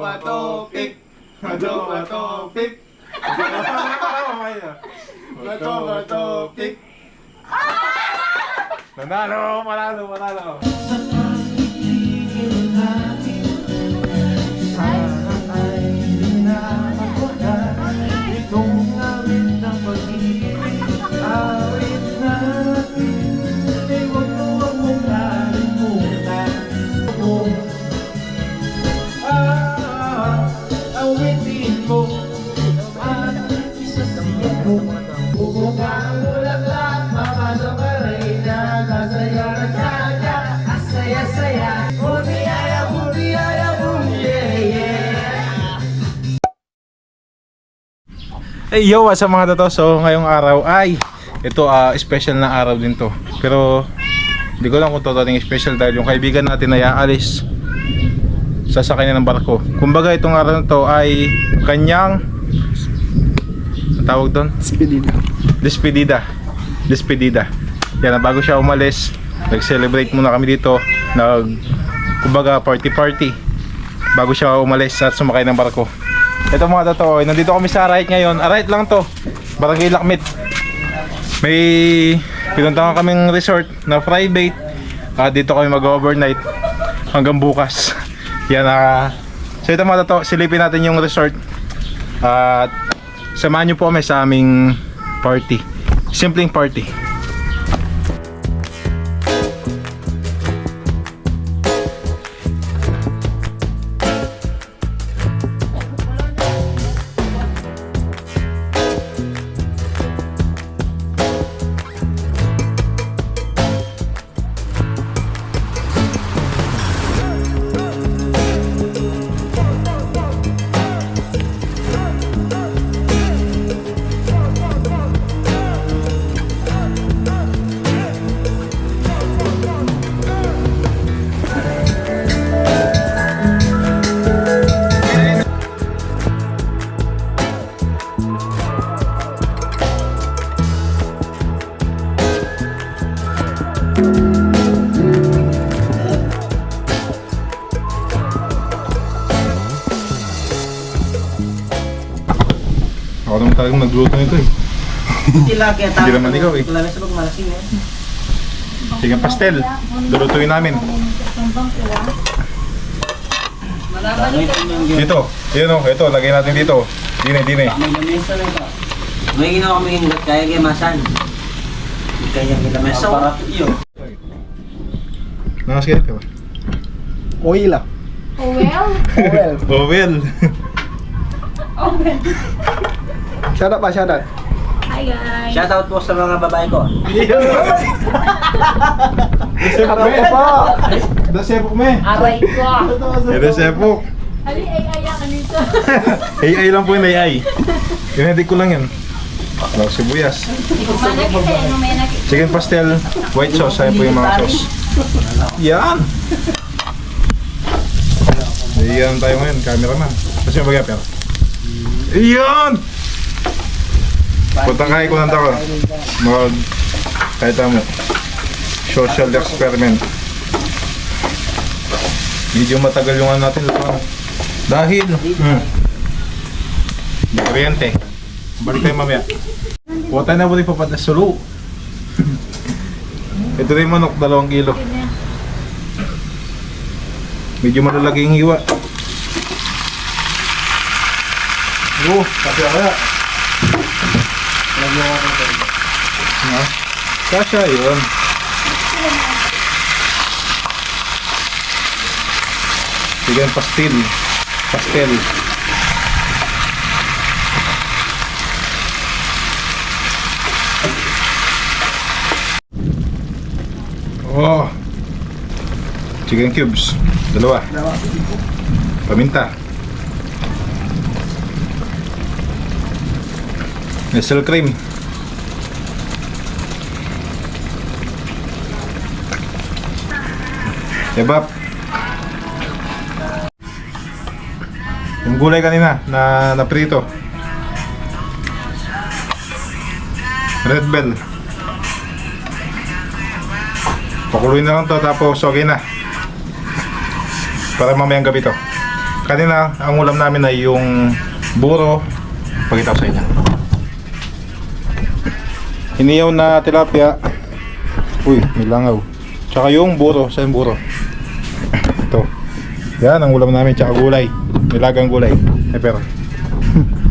ba topic? Ano ba topic? Ano ba topic? Nanalo, manalo, manalo. Bumuka ang bulaklak Papasok ka rin na Sasaya ka kaya Asaya-saya Bumiyaya, bumiyaya, bumiyaya Hey yo, what's up mga toto? So ngayong araw ay ito ah special na araw din to. Pero hindi ko lang kung totoong special dahil yung kaibigan natin ay aalis sasakay na ng barko. Kumbaga itong araw na to ay kanyang ang tawag doon? Despedida. Despedida. Despedida. Yan, bago siya umalis, nag-celebrate muna kami dito. Nag, kumbaga, party-party. Bago siya umalis at sumakay ng barko. Ito mga totoo, nandito kami sa right ngayon. Ah, right lang to. Barangay Lakmit. May pinuntahan kaming resort na private. Ah, dito kami mag-overnight hanggang bukas. Yan ah. so ito mga totoo, silipin natin yung resort. At samahan niyo po kami sa aming party. Simpleng party. Ako naman talagang nagluto nito eh. Hindi lang kaya Hindi naman ikaw eh. Na sa pagmalasing eh. Sige, pastel. Lulutuin namin. Dito. Yun oh, ito. Lagay natin dito. Dine, dine. May ginawa kami yung kaya kay Masan. Kaya kay lamesa. Para iyo. Nakaskilip ka ba? Oil ah. Oh well. Oh well. Shout out pa, shout out. Hi guys. Shoutout po sa mga babae ko. Shout out pa. Dasepok me. Aray ko. Eh, dasepok. Ali ay ay ka nito. Ay, ay lang po yun, ay ay. Kinedik ko lang yan. Ano, sibuyas. Kita ano. Chicken pastel, white sauce. Ayan po yung mga sauce. Yan! Iyan tayo ngayon, cameraman. Kasi yung bagay, pero. Iyan! Punta ko nanda ko. Mag, kahit mo. Social experiment. Medyo matagal yung ano natin. lutuan. Dahil, hmm. Kuryente. Balik tayo mamaya. Puta na rin papat na sulo. Ito rin manok, dalawang kilo. Medyo malalaki yung hiwa. Oh, kasi kaya. Ha? Kasha yun. Sige, pastil. Pastel. Oh. Chicken cubes. Dalawa. Paminta. Nestle cream. Kebab. Yung gulay kanina na naprito. Red bell. Pakuluin na lang to tapos okay na. Para mamayang gabi to. Kanina, ang ulam namin ay yung buro. Pagkita ko sa inyo. Iniyaw na tilapia. Uy, may langaw. Tsaka yung buro. Sa yung buro. Ito. Yan, ang ulam namin. Tsaka gulay. Nilagang gulay. Pepper.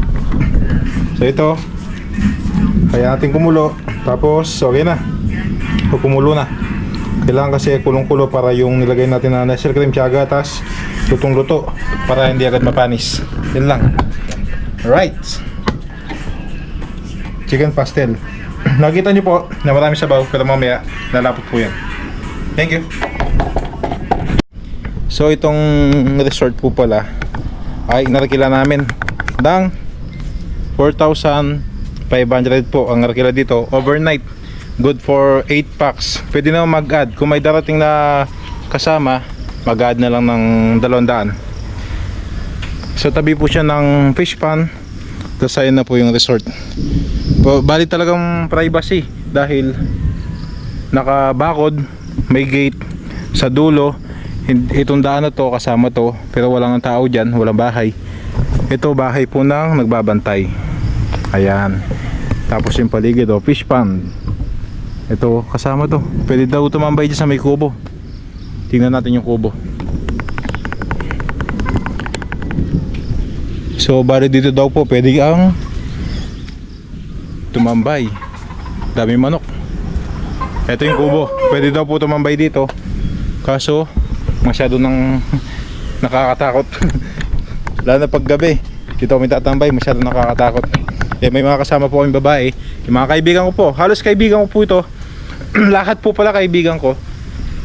so ito. Kaya natin kumulo. Tapos, okay na. Ito kumulo na. Kailangan kasi kulong-kulo para yung nilagay natin na nestle cream tsaka gatas lutong-luto para hindi agad mapanis. Yan lang. Alright. Chicken pastel. Nakita niyo po na marami sabaw pero mamaya lalapot po yan. Thank you. So itong resort po pala ay narakila namin ng 4,500 po ang narakila dito overnight good for 8 packs pwede na mag-add kung may darating na kasama mag-add na lang ng 200 so tabi po siya ng fish pan tapos ayun na po yung resort. Bali talagang privacy dahil nakabakod may gate sa dulo. Itong daan na to kasama to pero walang tao dyan walang bahay. Ito bahay po ng nagbabantay. Ayan. Tapos yung paligid oh, fish pond. Ito kasama to. Pwede daw tumambay dyan sa may kubo. Tingnan natin yung kubo so bali dito daw po pwede ang tumambay. Dami manok. Ito yung kubo. Pwede daw po tumambay dito. Kaso masyado nang nakakatakot. Lalo na pag gabi. Dito kami tatambay masyado nakakatakot. Eh, may mga kasama po kaming babae. Yung mga kaibigan ko po halos kaibigan ko po ito. Lahat po pala kaibigan ko.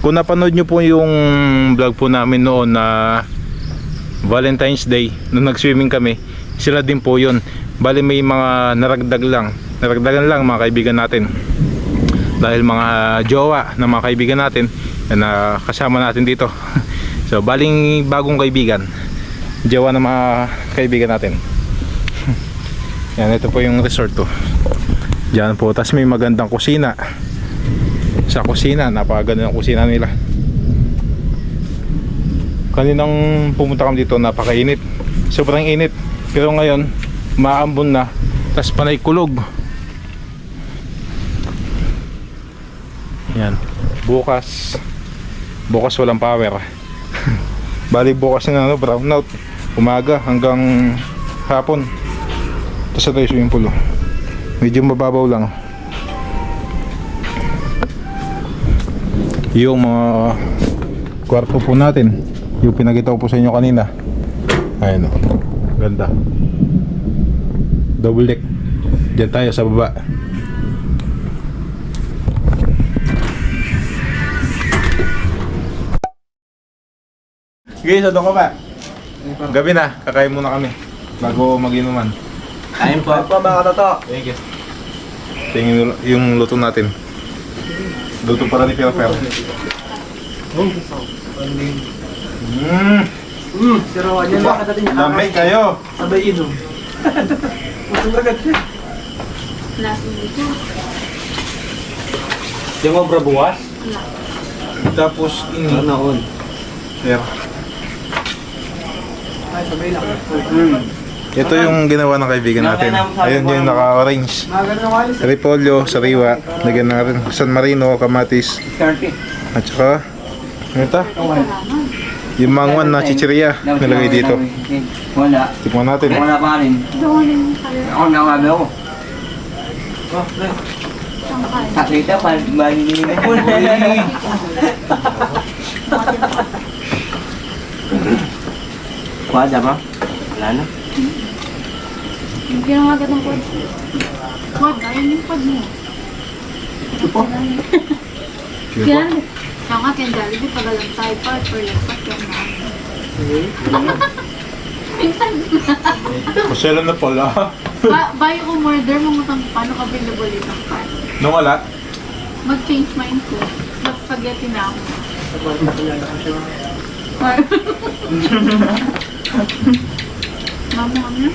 Kung napanood nyo po yung vlog po namin noon na Valentine's Day nung nag-swimming kami sila din po yun. Bali may mga naragdag lang. Naragdagan lang mga kaibigan natin. Dahil mga jowa ng mga kaibigan natin na kasama natin dito. So baling bagong kaibigan. Jowa ng mga kaibigan natin. Yan ito po yung resort to. Diyan po. Tas may magandang kusina. Sa kusina napakaganda ng kusina nila kaninang pumunta kami dito napakainit. Sobrang init. Pero ngayon maambon na tas panay kulog. Yan. Bukas. Bukas walang power. Bali bukas na ano brown out. Umaga hanggang hapon. Tapos ito yung swimming pool. Medyo mababaw lang. Yung mga kwarto po natin yung pinakita ko po sa inyo kanina ayun o ganda double deck dyan tayo sa baba Sige, sa doon ka ba? Gabi na, kakain muna kami bago mag-inuman. Kain po. po mga toto. Thank you. Ito yung, luto natin. Luto para ni Pero Pero. Mmm, Hmm, pero ano ba ka natin lamig kayo. Sabay inom. Masang agad siya. Last week. Di mo? Tapos ini. Noon. Sir. Ay, sabay lang. Hmm. Ito yung ginawa ng kaibigan natin. Ayun yung naka-orange. Repolyo, sariwa, lagyan na rin San Marino, kamatis, at saka ano ito? Yung mangwan na chichirya nilagay dito. Wala. Tikman natin. Wala pa rin. Kayo. Ako nangabi ako. Oh? Nakita pa, bali na po. Kuwada ba? Wala na. Bigyan ng agad ng quad. Quad, ayun yung quad mo. Ito po. Yan. Yung nga, kaya Jollibee, pagalang tayo pa, or lapat yung na. Minsan, Pasyalan na pala. ba bayo ko murder, mga paano available itong pan. Nung wala, Mag-change mind ko. Mag-spaghetti na ako. Mama, ano?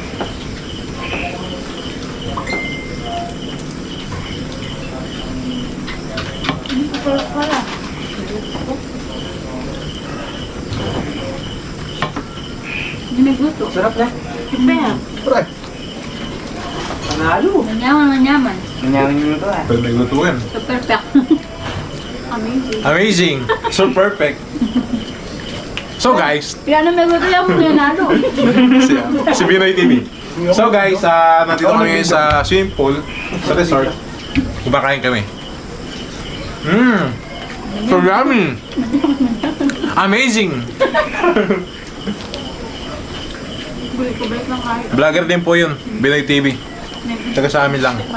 Ano pa pala? Hindi luto. Sarap na. Super. Pre. Panalo. Manyaman, manyaman. Nanyaman nyo to ah. Pwede lutuin. So perfect. Amazing. Amazing! So perfect! So guys, Kaya na may luto yung mga nalo. si, si Pinoy TV. So guys, ah nandito kami sa swimming pool, sa resort. Kumakain kami. Mmm! So yummy! Amazing! Buli ko break lang kahit. Vlogger din po yun, Pinoy TV. Taga sa amin lang. Lang.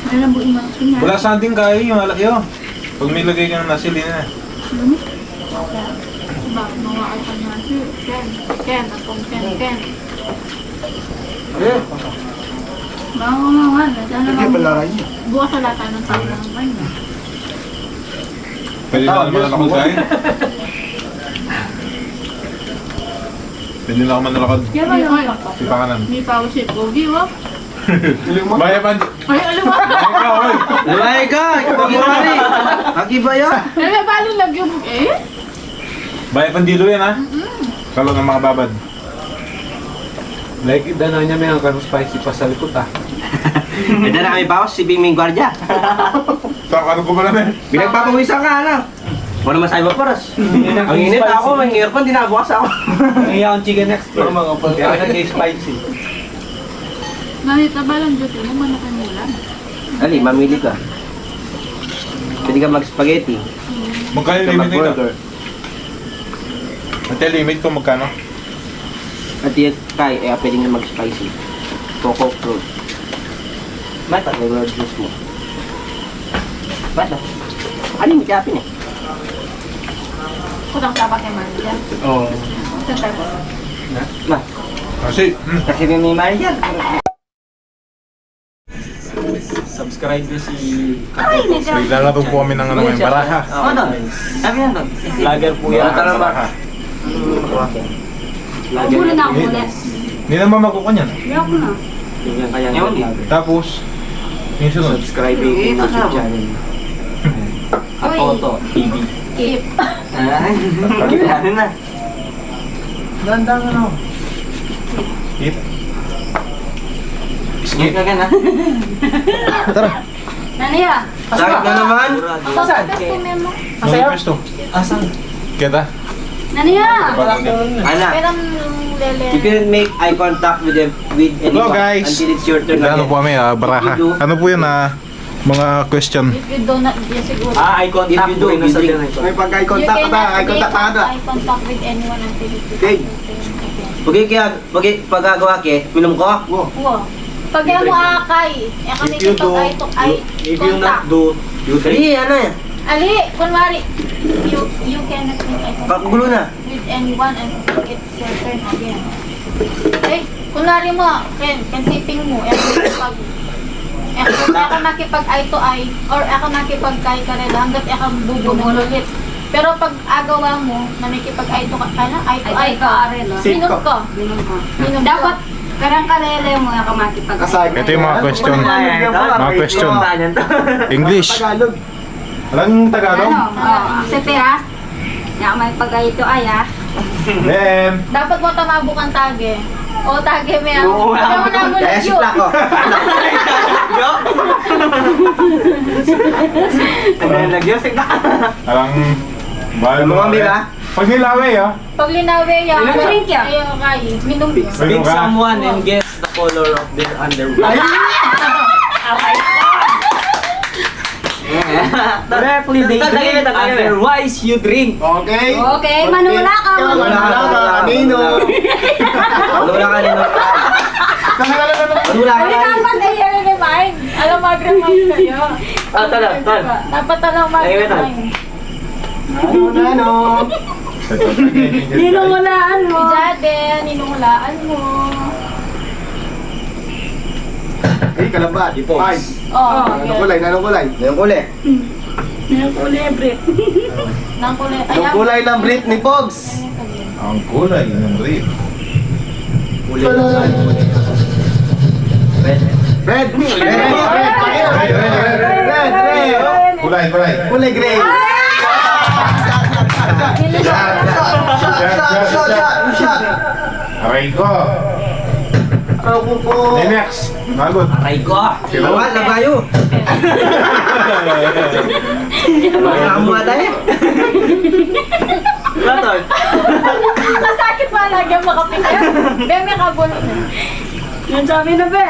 Hindi lang buong mga sinya. Wala sa ating kayo, yung malaki oh. Pag may lagay ka ng nasili na. Bakit mga alpan na si Ken? Ken, akong Ken, Ken. Eh. Mga mga Diyan na Hindi lang. pala rin. Bukas sa lata ng tao ng kanya. Pwede na naman ako kain. Pwede na ako manalakad. Kaya ba yung Si Panganan. May power si Pogi, wak? Baya pa. Ay, alam mo. Ikaw, oy. Lumayan ka! Pagi pari! Pagi ba yan? Ay, may balong lang yung eh. Baya pandilo yan ha. Kalo ng mga babad. Like, dana niya may ang spicy pa sa likod ah. Pwede na kami bawas si Bing Bing Guardia. So, ano ko pala na Pinagpapawisan ka na. Wala masahe mo paras. Ang init ako, may earphone, di nabukas ako. Kaya ang chicken extra mga pag kaya nag-spicy. Nakita ba lang dito mo man nakimulan? Ali, mamili ka. Pwede ka mag-spaghetti. Magkano ka limit nito? Ate, limit ko magkano? At yun, kay, eh, pwede nga mag-spicy. Coco fruit. Bata, flavor juice mo. Bata. Ano yung kapin eh? Kutang dapat kay Maria. Oo. Sa tayo. Ma, Kasi, hmm. kasi may may mali yan. Subscribe niyo si Ay, nagka. Naglalaro po kami ng ano ngayon, baraha. Oo, doon. Sabi yan doon. Vlogger po yan. Baraha. Muli na ako muli. Hindi naman makukuha niyan. Hindi ako na. Yung kaya Yun. Tapos, yung sunod. Subscribe Eh, yung YouTube kasama. channel. Uy. Atoto TV. Keep. Ay, ano na. Ganda nga no. Hit. Skip ka na. Tara. Naniya. Sakit na naman. Ako sa gusto memo. Ano pwesto? Asan? Kita? Naniya. Ana, Pero lele. you can make eye contact with them with anyone Hello, guys. until it's your turn again. po kami, ah, baraha. Ano po yun ah? Mga question. If you do not, yes siguro. Ah, eye contact If you do, po nasa you dyan drink. ito. May pag-eye You contact ka ta. Eye make contact ka na. eye contact with anyone until it is Okay. Pag kaya, pag pag gagawa ke, minom ko. Wow. Wow. Pag yan mo akay, eh kami If you do, kapag ay to ay if you not contact. do, you drink. Dali, ano yan? Ali, kunwari, you you cannot make eye contact Pagulo na. with anyone until it's your turn again. Okay? Kunwari mo, Ken, kansiping mo, eh pag eh kung ako nakipag eye to eye or ako nakipag kay karela hanggat ako bubunol ulit. Pero pag agawa mo na nakipag eye to ano, eye to eye ka. Safe Minom ka. ko. Minom dapat karang karele mo ako makipag Kasag. Ito yung mga question. Mga question. English. Tagalog. Alam Tagalog? Ano? Oh, sa pera. Ya may pag ito ay ah. Then, Dapat mo tamabo kang tage. O tage mo yan. Oo, Alam mo na mo Kaya lang si yun. Plako. Nagyos, alang... Bahal Ano mga mira? Pag nilawi ah. Pag linawi yan, drink yan. Ayaw kay. Minum Pick someone and guess the color of their underwear. Correctly tagay na. otherwise you drink. Okay. Okay, manula ka, manula. Manula ka. Kanino? Wala ka nino. Wala ka Hindi nino. dapat ay remind. Alam mo, mag-remind kayo. Ah, tala, tal. Dapat alam mag-remind. Ano na no? Ninungulaan mo. Ijade, ninungulaan mo. Okay, kalabat. Five. Oh, Anong kulay? Anong kulay? Yung kuli. Nang kulay. Anong kulay ng brief ni Pogs? Ang kulay ng brief. Red. Red! Red! Red! Red! Red! Red! Red! Kulay, kulay. Kulay gray! Shot! Shot! Shot! Shot! Shot! Aray ko. Ako po! Next. Magot. Aray ko. Laban, labayo. Baka mo tayo. Latot. Masakit pa lagi ang makapikit. Be, may kabon. Yan na, be.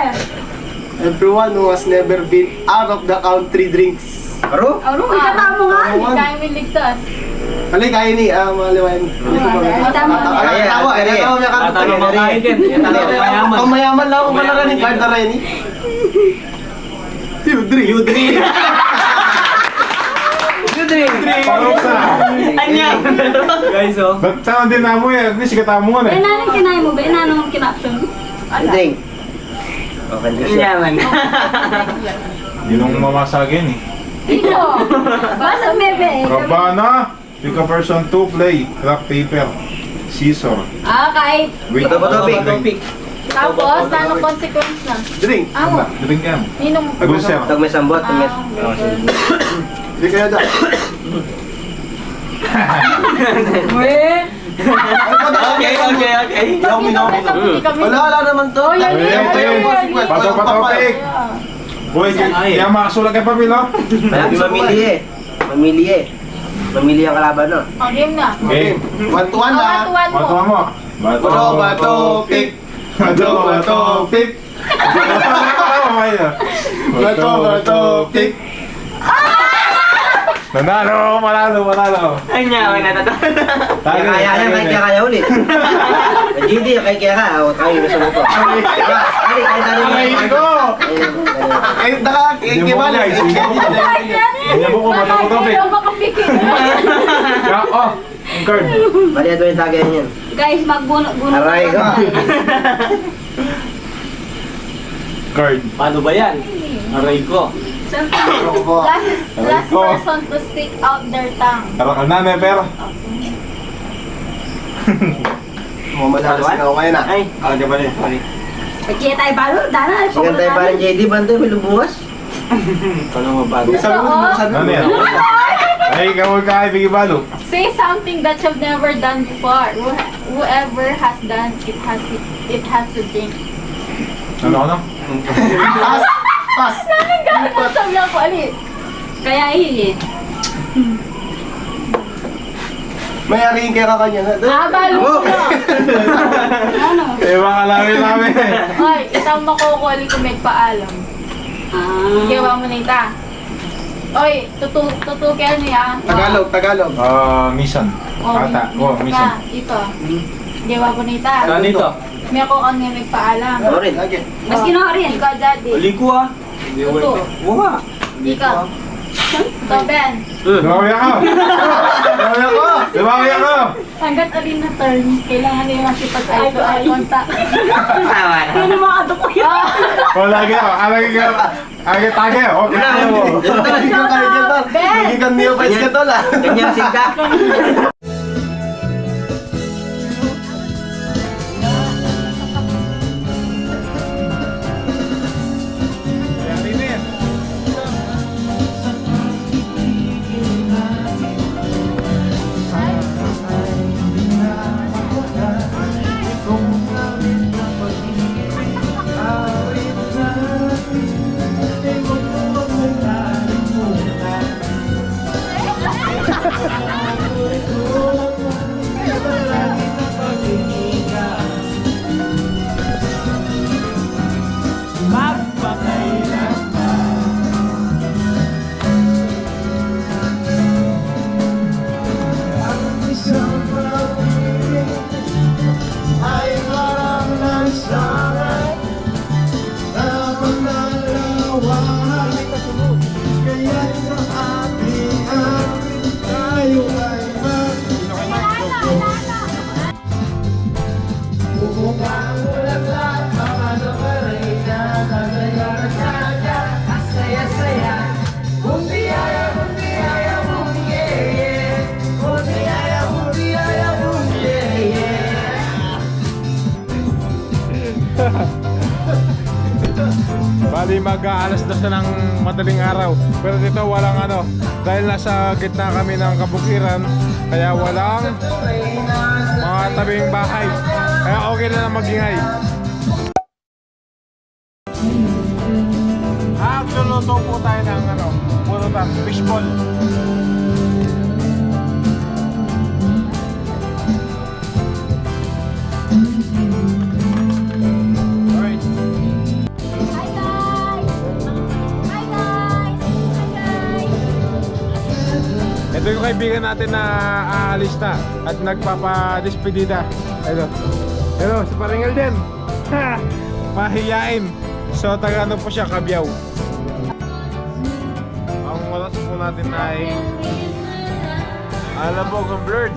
Everyone who has never been out of the country drinks. Aro? Aro, ikata mo nga. Hindi kaya mo ligtas. Alay, kaya ni, ah, maliwain. Tama. Ay, tawa, ay, tawa niya ka. Tatawa mga kain din. Mayaman. Pang mayaman lang ako pala rin, card na rin eh. Yudri. Yudri. Parusa. Anya. Guys, oh. Ba't saan din na mo eh? At least sikata mo nga eh. Inanong kinay mo ba? Inanong kinaption? Drink. Okay, Yaman. Yun ang mamasagin eh. Dito. Basta bebe. Rabana, pick a person to play. Rock, paper, scissor. Ah, kahit Wait, Bato, bato, pick. Tapos, anong consequence na? Drink. Amo. Drink yan. Ninong... Booster. Tag may sambot, tag may... Ah, okay. Hindi kaya da. Okay, okay, okay. Basta hindi kami... Wala, wala naman to. Oh, yan, yan, yan. Pato, pato, pick. Boy, kaya makasulat kay Pamilo. Mamili eh. Mamili eh. Mamili ang kalaban no. Oh, game na. Okay. One to one Oh, na. one to one mo. Bato. Bato, bato, pick. Bato, bato, pick. Bato, bato, pick. Nanalo, manalo, manalo. Anya, may natatalo. Tayo, Kaya kaya tayo, kaya tayo. kaya ulit. GD, kaya kaya ka. O, tayo yung sumo ko. Kaya, kaya tayo Aray ko! Ay, naka, Hindi mo kibali. Hindi mo. Mo ko bato ko topic. Ayaw makapikit. Ya, oh, ang card. Bali, ito yung tagay niyan. guys, magbuno-buno. Aray ko. Card. Paano ba yan? Aray ko. Last, last Aray ko. person to stick out their tongue. Tara ka na, Never. Mamalalas na ako ngayon ah. Ay, Ah, di ba rin? Kaya tayo palo, dana. sigan tayo parang JD, banda, may lumuwas. Paano mabago? Sabi mo, sabi mo. Ano yan? Ay, ikaw ka, Biggie Balo. Say something that you've never done before. Who- Whoever has done it has it, it has to drink. Ano, ano? Pass! Pass! Namin gano'n sabi ako, ali. Kaya eh. May arihin kaya ka kanya. Ah, balo ko na. Ano? Eh, baka namin namin. Ay, isang makukuli ko may paalam. Ah. Gawa mo na ita. Oy, tutu tutukin niya. Tagalog, Tagalog. Ah, mission. Oh, Ata. Oh, ka, mission. ito. Gawa mo na ita. Ano dito? May ako kang may paalam. Ako rin. Lagi. Mas kinuha rin. Ikaw, daddy. Uli ko ah. Ito. Buha. Ikaw. Ito, Ben. Lumawi ako! Sabi ako! Lumawi ako! Hanggat alin na turn, kailangan niya makipag-eye to eye contact. Tama na. Ano mga adok ko? Ah, Oh, lagi ako. Alagi ka. Agi tage. Okay. Hindi ka. Ben! Hindi ka neophytes ka tol ah. Ganyan sinta. Pero dito walang ano, dahil nasa gitna kami ng kabukiran, kaya walang mga tabing bahay. Kaya okay na na magingay. Ah, luluto po tayo ng ano, purutan, fishball. Alright. Ito yung kaibigan natin na aalis na at nagpapadespedida. Ito. Ito, si Paringal din. Ha! Mahiyain. So, taga ano po siya, Kabyaw. Ang oras po natin ay alam mo kung blurred.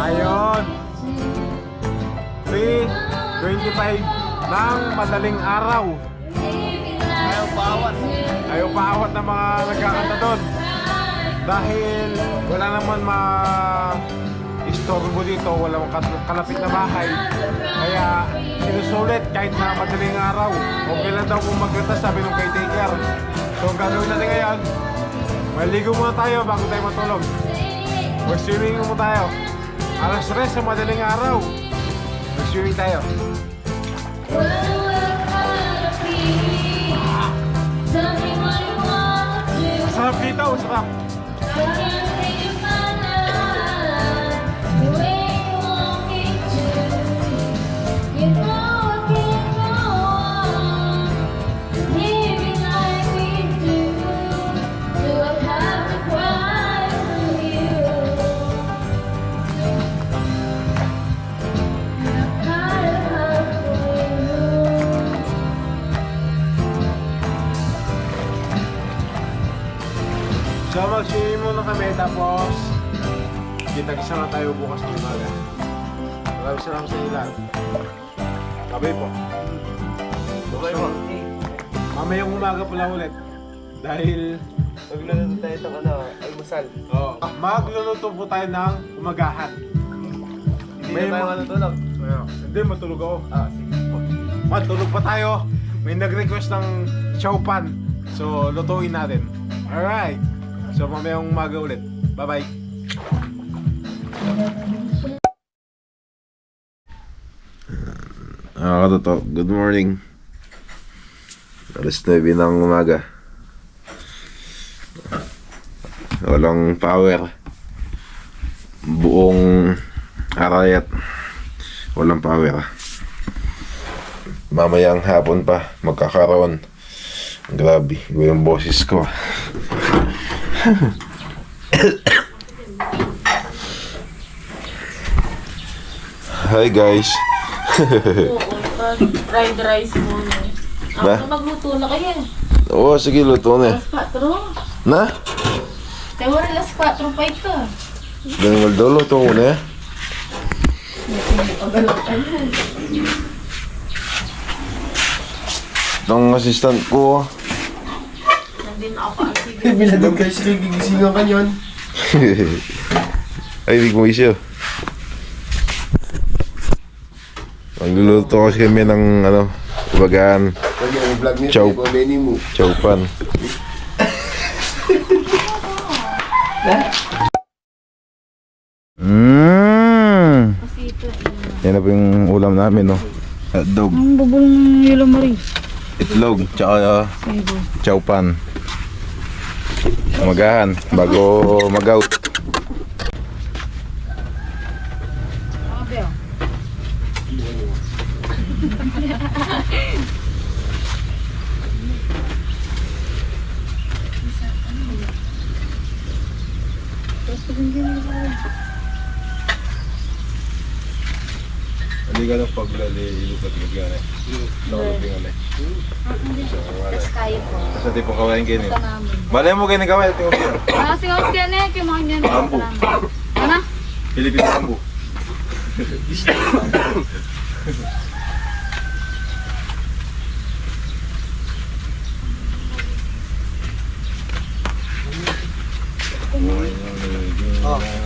Ayun. 3.25 ng madaling araw. Ayaw paawat. Ayaw paawat ng mga nagkakanta doon. Dahil wala naman ma istorbo dito, kat- kalapit na bahay. Kaya sinusulit kahit na madaling araw. Okay lang daw kung magkanta sabi ng caretaker. So gagawin natin ngayon, maligo muna tayo bago tayo matulog. Mag-swimming muna tayo. Alas 3 sa madaling araw. Mag-swimming tayo. Sarap dito, sarap. So Umaga pala ulit. Dahil Magluluto tayo ng ano, almusal. oh, magluluto po tayo ng umagahan. Hindi May na tayo ma- matutulog. Ayun. Hindi, matulog ako. Ah, sige po. Matulog pa tayo. May nag-request ng chow pan. So, lutuin natin. Alright. So, mamayang umaga ulit. Bye-bye. Ah, katoto. Good morning. Alas 9 ng umaga. Walang power. Buong arayat. Walang power. Mamayang hapon pa magkakaroon. Grabe, iba yung boses ko. Hi guys. Oo, fried rice muna. Ba? Ako magluto na kayo. Oo, sige, luto na. eh. Alas 4. Na? Te, wala alas 4 pa ito. Ganun daw, luto ko na. eh. Itong assistant ko. Nandun ako kasi. Biladong guys, gigisingan ka yun. Ay, big mo isyo. Magluluto kasi kami ng ano, kumbagaan, vlog nito, Chow. iba menu mo. chowpan. Mmm. Yan na po yung ulam namin, no. Hotdog. Ang bubol ng yellow marie. Itlog, tsaka uh, chowpan. Magahan, bago mag-out. Hindi ka lang paglali, ilupat-lupat ka na. Nakalapin ka na. Kaya po. Sa tipo kawain kini. Ito namin. Balay mo kini kaway, tingnan mo. Ah, sige, sige na. Kumain niya na. Ambo. Ano? Philippine bamboo. Oh.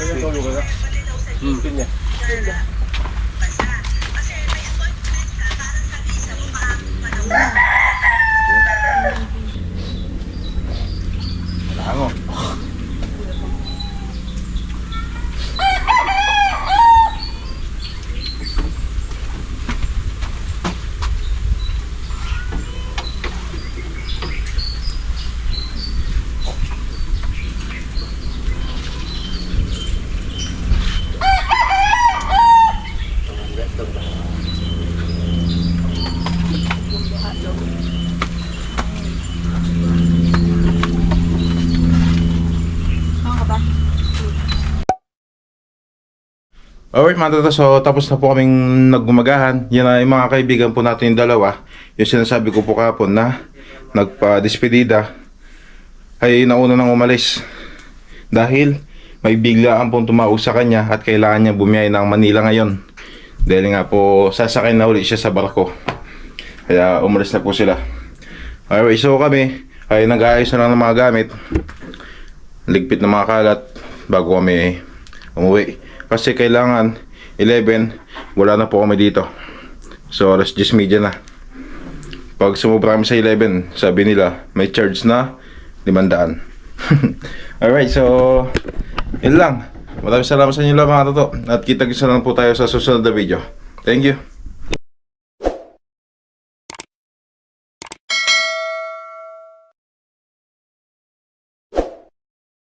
Sweet. Hmm. Alright mga so tapos na po kaming naggumagahan. Yan na yung mga kaibigan po natin yung dalawa. Yung sinasabi ko po kapon na nagpa-despedida ay nauna nang umalis. Dahil may biglaan pong tumawag sa kanya at kailangan niya bumiyay ng Manila ngayon. Dahil nga po sasakay na ulit siya sa barko. Kaya umalis na po sila. Alright, so kami ay nag-aayos na lang ng mga gamit. Ligpit ng mga kalat bago kami umuwi. Kasi kailangan 11, wala na po kami dito. So alas 10 media na. Pag sumubra kami sa 11, sabi nila may charge na 500. Alright, so yun lang. Maraming salamat sa inyo lang mga toto. At kita-kita lang po tayo sa susunod na video. Thank you.